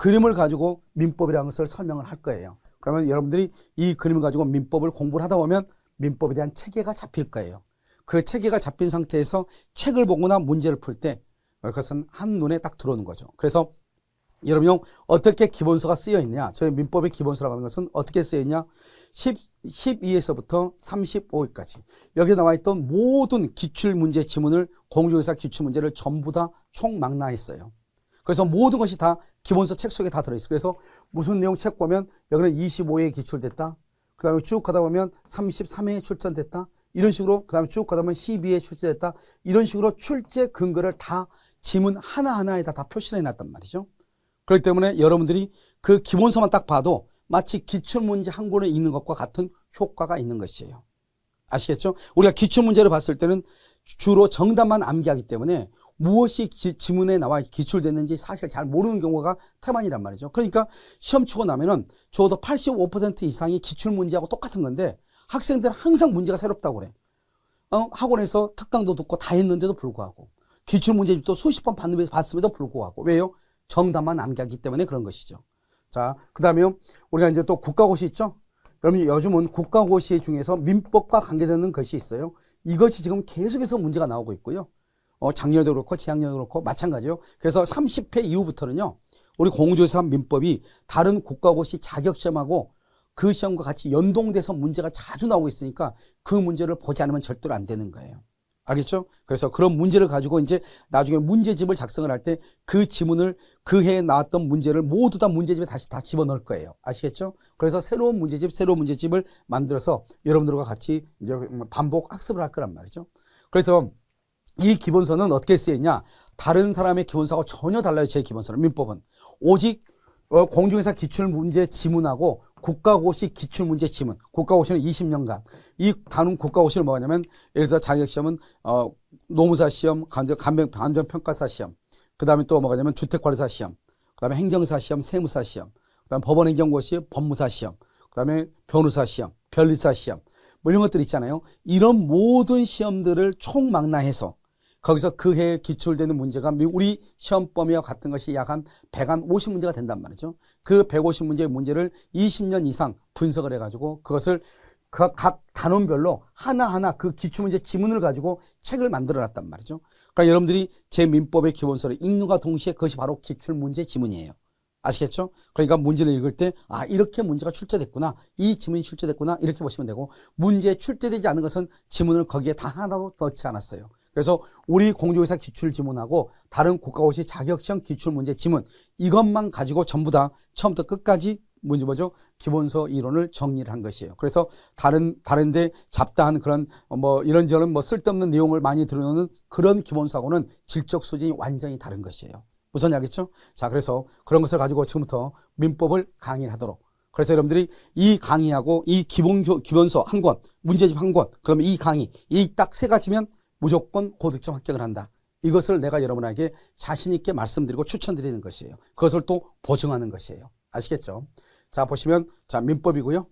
그림을 가지고 민법이라는 것을 설명을 할 거예요. 그러면 여러분들이 이 그림을 가지고 민법을 공부를 하다 보면 민법에 대한 체계가 잡힐 거예요. 그 체계가 잡힌 상태에서 책을 보거나 문제를 풀 때 그것은 한눈에 딱 들어오는 거죠. 그래서 여러분요, 어떻게 기본서가 쓰여 있냐? 저희 민법의 기본서라고 하는 것은 어떻게 쓰여 있냐? 10, 12에서부터 35까지. 여기 나와 있던 모든 기출문제 지문을 공중에서 기출문제를 전부 다 총망라했어요. 그래서 모든 것이 다 기본서 책 속에 다 들어있어요. 그래서 무슨 내용 책 보면 여기는 25회에 기출됐다. 그 다음에 쭉 가다 보면 33회에 출전됐다. 이런 식으로 그 다음에 쭉 가다 보면 12회에 출제됐다. 이런 식으로 출제 근거를 다 지문 하나하나에다 다 표시를 해놨단 말이죠. 그렇기 때문에 여러분들이 그 기본서만 딱 봐도 마치 기출문제 한 권을 읽는 것과 같은 효과가 있는 것이에요. 아시겠죠? 우리가 기출문제를 봤을 때는 주로 정답만 암기하기 때문에 무엇이 지, 지문에 나와 기출됐는지 사실 잘 모르는 경우가 태반이란 말이죠. 그러니까 시험 치고 나면은 적어도 85% 이상이 기출 문제하고 똑같은 건데 학생들은 항상 문제가 새롭다고 그래. 어? 학원에서 특강도 듣고 다 했는데도 불구하고 기출 문제집도 수십 번 봤는- 봤음에도 불구하고 왜요? 정답만 암기하기 때문에 그런 것이죠. 자, 그 다음에 우리가 이제 또 국가고시 있죠? 그러면 요즘은 국가고시 중에서 민법과 관계되는 것이 있어요. 이것이 지금 계속해서 문제가 나오고 있고요. 어, 작년에도 그렇고 재작년에도 그렇고 마찬가지요. 그래서 30회 이후부터는요. 우리 공조사 민법이 다른 국가고시 자격 시험하고 그 시험과 같이 연동돼서 문제가 자주 나오고 있으니까 그 문제를 보지 않으면 절대로 안 되는 거예요. 알겠죠? 그래서 그런 문제를 가지고 이제 나중에 문제집을 작성을 할 때 그 지문을 그 해에 나왔던 문제를 모두 다 문제집에 다시 다 집어넣을 거예요. 아시겠죠? 그래서 새로운 문제집, 새로운 문제집을 만들어서 여러분들과 같이 이제 반복 학습을 할 거란 말이죠. 그래서 이 기본서는 어떻게 쓰였냐? 다른 사람의 기본서하고 전혀 달라요. 제 기본서는 민법은 오직 어, 공중에서 기출 문제 지문하고 국가고시 기출 문제 지문. 국가고시는 20년간 이 다른 국가고시는 뭐냐면 예를 들어 자격 시험은 어 노무사 시험, 간접 간병 간접 평가사 시험. 그다음에 또 뭐냐면 주택관리사 시험. 그다음에 행정사 시험, 세무사 시험. 그다음에 법원 행정고시, 법무사 시험. 그다음에 변호사 시험, 변리사 시험. 뭐 이런 것들 있잖아요. 이런 모든 시험들을 총망라해서 거기서 그 해에 기출되는 문제가 미- 우리 시험 범위와 같은 것이 약 한 100한 50문제가 된단 말이죠. 그 150문제의 문제를 20년 이상 분석을 해가지고 그것을 그각 단원별로 하나하나 그 기출문제 지문을 가지고 책을 만들어 놨단 말이죠. 그러니까 여러분들이 제 민법의 기본서를 읽는과 동시에 그것이 바로 기출문제 지문이에요. 아시겠죠? 그러니까 문제를 읽을 때, 아, 이렇게 문제가 출제됐구나. 이 지문이 출제됐구나. 이렇게 보시면 되고, 문제에 출제되지 않은 것은 지문을 거기에 다 하나도 넣지 않았어요. 그래서 우리 공조의사 기출 지문하고 다른 국가고시 자격시험 기출 문제 지문 이것만 가지고 전부 다 처음부터 끝까지 문제 뭐죠? 기본서 이론을 정리를 한 것이에요. 그래서 다른 다른데 잡다한 그런 어, 뭐 이런저런 뭐 쓸데없는 내용을 많이 들어놓는 그런 기본서하고는 질적 수준이 완전히 다른 것이에요. 무슨 알겠죠? 자, 그래서 그런 것을 가지고 지금부터 민법을 강의를 하도록. 그래서 여러분들이 이 강의하고 이 기본 교- 기본서 한 권, 문제집 한 권, 그러면 이 강의 이 딱 세 가지면 무조건 고득점 합격을 한다. 이것을 내가 여러분에게 자신 있게 말씀드리고 추천드리는 것이에요. 그것을 또 보증하는 것이에요. 아시겠죠? 자, 보시면 자, 민법이고요.